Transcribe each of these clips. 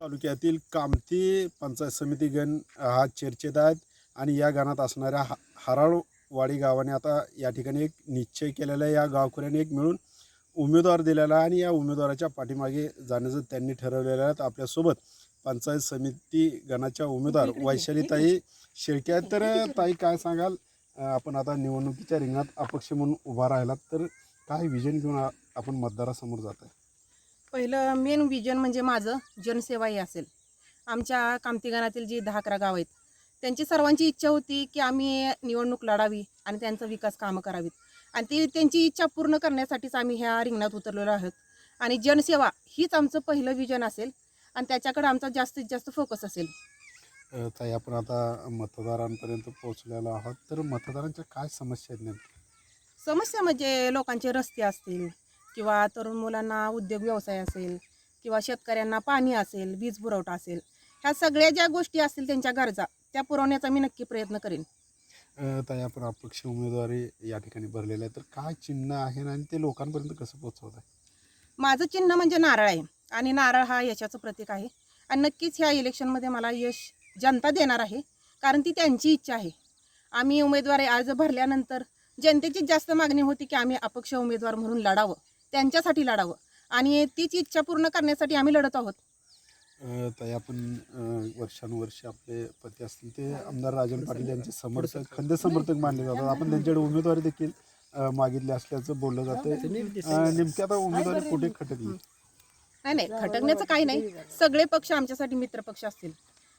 तालुक्यातील कामती पंचायत समिती गण हा चर्चेत आहेत आणि या गणात असणाऱ्या हा हराळवाडी गावाने आता या ठिकाणी एक निश्चय केलेला आहे. या गावकऱ्यांनी एक मिळून उमेदवार दिलेला आहे आणि या उमेदवाराच्या पाठीमागे जाण्याचं त्यांनी ठरवलेलं आहे. आपल्यासोबत पंचायत समिती गणाच्या उमेदवार वैशालीताई शेळके आहेत. तर ताई काय सांगाल? आपण आता निवडणुकीच्या रिंगणात अपक्ष म्हणून उभा राहिलात तर काय विजन घेऊन आपण मतदारासमोर जात आहे पहिलं मेन विजन म्हणजे माझं जनसेवा ही असेल. आमच्या कामतीगणातील जी दहा अकरा गाव आहेत त्यांची सर्वांची इच्छा होती की आम्ही निवडणूक लढावी आणि त्यांचा विकास कामं करावीत. आणि ती त्यांची इच्छा पूर्ण करण्यासाठीच आम्ही ह्या रिंगणात उतरलेलो आहोत. आणि जनसेवा हीच आमचं पहिलं विजन असेल आणि त्याच्याकडे आमचा जास्तीत जास्त फोकस असेल. ताई आपण आता मतदारांपर्यंत पोहोचलेलो आहोत. तर मतदारांच्या काय समस्या आहेत नेमक्या? समस्या म्हणजे लोकांचे रस्ते असतील किंवा तरुण मुलांना उद्योग व्यवसाय असेल किंवा शेतकऱ्यांना पाणी असेल वीज पुरवठा असेल ह्या सगळ्या ज्या गोष्टी असतील त्यांच्या गरजा त्या पुरवण्याचा मी नक्की प्रयत्न करेन. आपण अपक्ष उमेदवारी या ठिकाणी भरलेलं आहे तर काय चिन्ह आहे आणि ते लोकांपर्यंत कसं पोहोचवत आहे? माझं चिन्ह म्हणजे नारळ आहे आणि नारळ हा यशाचं प्रतीक आहे. आणि नक्कीच ह्या इलेक्शनमध्ये मला यश जनता देणार आहे कारण ती त्यांची इच्छा आहे. आम्ही उमेदवारी अर्ज भरल्यानंतर जनतेची जास्त मागणी होती की आम्ही अपक्ष उमेदवार म्हणून लढावं. त्यांच्यासाठी लढावं. आणि तीच इच्छा पूर्ण करण्यासाठी आम्ही लढत आहोत. ताई आपण वर्षानुवर्ष आपले पती असतील ते आमदार राजन पाटील यांचे समर्थक खंदे समर्थक मानले जातात. आपण त्यांच्याकडे उमेदवारी देखील मागितली असल्याचं बोललं जातं नेमकी आता उमेदवारी कुठे खटकली? नाही नाही खटकण्याचं काही नाही. सगळे पक्ष आमच्यासाठी मित्र पक्ष असतील.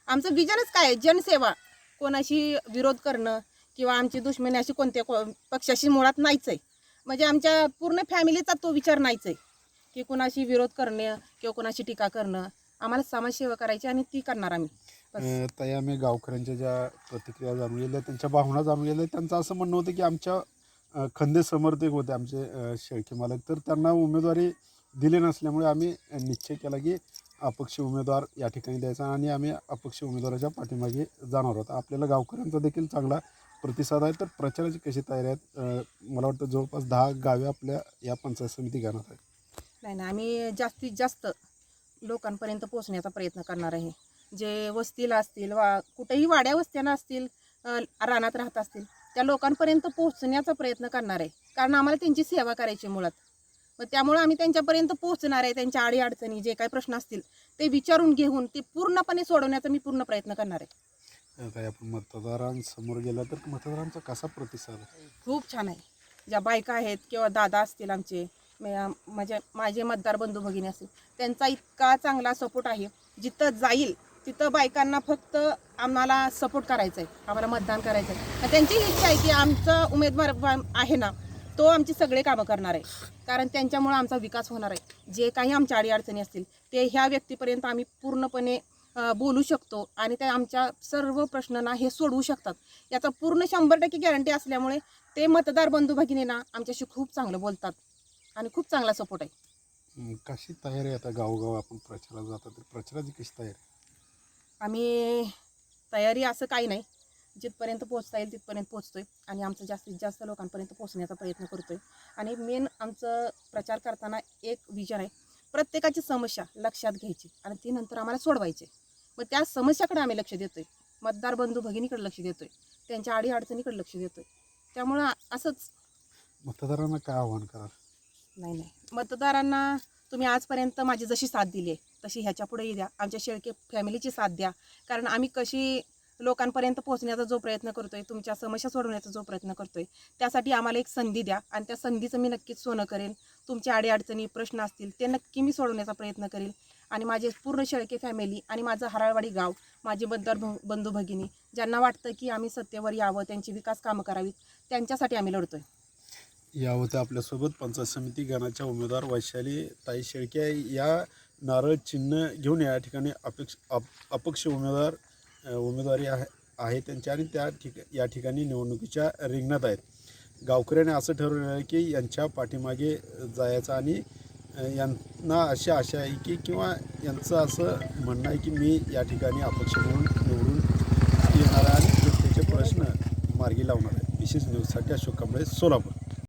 आमचं विजनच काय? जनसेवा. कोणाशी विरोध करणं किंवा आमची दुश्मनी अशी कोणत्या पक्षाशी मुळात नाहीच आहे. म्हणजे आमच्या पूर्ण फॅमिलीचा तो विचार नाहीच आहे. की कुणाशी विरोध करणं किंवा कुणाशी टीका करणं. आम्हाला समाजसेवा करायची आणि ती करणार आम्ही. बस. ताई आम्ही गावकऱ्यांच्या ज्या प्रतिक्रिया जाणून गेल्या त्यांच्या भावना जाणून गेल्या त्यांचं असं म्हणणं होतं की आमच्या खंदे समर्थक होते आमचे अ, शेळके मालक. तर त्यांना उमेदवारी दिली नसल्यामुळे आम्ही निश्चय केला की अपक्ष उमेदवार या ठिकाणी द्यायचा आणि आम्ही अपक्ष उमेदवाराच्या पाठीमागे जाणार आहोत. आपल्याला गावकऱ्यांचा देखील चांगला प्रतिसाद आहे तर प्रचाराची कशी तयारी आहेत मला वाटतं जवळपास दहा गावे आपल्या या पंचायत समिती घेणार आहेत. नाही ना आम्ही जास्तीत जास्त लोकांपर्यंत पोहोचण्याचा प्रयत्न करणार आहे. जे वस्तीला असतील वा कुठेही वाड्या वस्त्यांना असतील रानात राहत असतील त्या लोकांपर्यंत पोहोचण्याचा प्रयत्न करणार आहे. कारण आम्हाला त्यांची सेवा करायची मुळात. मग त्यामुळं आम्ही त्यांच्यापर्यंत पोहोचणार आहे त्यांच्या अडीअडचणी जे काही प्रश्न असतील ते विचारून घेऊन ते पूर्णपणे सोडवण्याचा मी पूर्ण प्रयत्न करणार आहे. काय आपण मतदारांसमोर गेला तर मतदारांचा कसा प्रतिसाद? आहे खूप छान आहे. ज्या बायका आहेत किंवा दादा असतील आमचे मे- म्हणजे माझे मतदार बंधू भगिनी असतील त्यांचा इतका चांगला सपोर्ट आहे. जिथं जाईल तिथं बायकांना फक्त आम्हाला सपोर्ट करायचा आहे आम्हाला मतदान करायचं आहे आणि त्यांची इच्छा आहे की आमचा उमेदवार आहे ना तो आमची सगळे कामं करणार आहे. कारण त्यांच्यामुळं आमचा विकास होणार आहे. जे काही आमच्या अडीअडचणी असतील ते ह्या व्यक्तीपर्यंत आम्ही पूर्णपणे बोलू शकतो आणि ते आमच्या सर्व प्रश्नांना हे सोडवू शकतात. याचा पूर्ण शंभर टक्के गॅरंटी असल्यामुळे ते मतदार बंधू भगिनींना आमच्याशी खूप चांगलं बोलतात आणि खूप चांगला सपोर्ट आहे. कशी तयारी आता गावोगाव आपण प्रचाराला जातो तर प्रचाराची कशी तयारी आम्ही तयारी असं काही नाही. जिथपर्यंत पोहोचता येईल तिथपर्यंत पोहोचतोय आणि आमचं जास्तीत जास्त लोकांपर्यंत पोहोचण्याचा प्रयत्न करतोय. आणि मेन आमचं प्रचार करताना एक विजन आहे. प्रत्येकाची समस्या लक्षात घ्यायची आणि ती नंतर आम्हाला सोडवायची. मग त्या समस्याकडे आम्ही लक्ष देतोय. मतदार बंधू भगिनीकडे लक्ष देतोय. त्यांच्या अडीअडचणीकडे लक्ष देतोय. त्यामुळं असंच मतदारांना काय आव्हान करा नाही नाही. मतदारांना तुम्ही आजपर्यंत माझी जशी साथ दिली आहे तशी ह्याच्या पुढेही द्या. आमच्या शेळके फॅमिलीची साथ द्या. कारण आम्ही कशी लोकांपर्यंत पोहोचण्याचा जो प्रयत्न करतोय तुमच्या समस्या सोडवण्याचा जो प्रयत्न करतोय त्यासाठी आम्हाला एक संधी द्या. आणि त्या संधीचं मी नक्कीच सोनं करेन. तुमच्या अडीअडचणी प्रश्न असतील ते नक्की मी सोडवण्याचा प्रयत्न करेल आणि माझे पूर्ण शेळके फॅमिली आणि माझं हराळवाडी गाव माझे बद्दर बंधू भगिनी ज्यांना वाटतं की आम्ही सत्तेवर यावं त्यांची विकास कामं करावीत त्यांच्यासाठी आम्ही लढतोय. या होत्या आपल्यासोबत पंचायत समिती गणाच्या उमेदवार वैशाली ताई शेळके या नारळ चिन्ह घेऊन या ठिकाणी अपेक्ष अप अपक्ष उमेदवार उमेदवारी आहे आहे त्यांची आणि त्या ठिक या ठिकाणी निवडणुकीच्या रिंगणात आहेत. गावकऱ्याने असं ठरवलेलं आहे की यांच्या पाठीमागे जायचं आणि यांना अशी आशा आहे की किंवा यांचं असं म्हणणं आहे की मी या ठिकाणी अपक्ष म्हणून निवडून येणार आहे आणि जनतेचे प्रश्न मार्गी लावणार आहे. विशेष न्यूजसाठी अशोक कांबळे सोलापूर.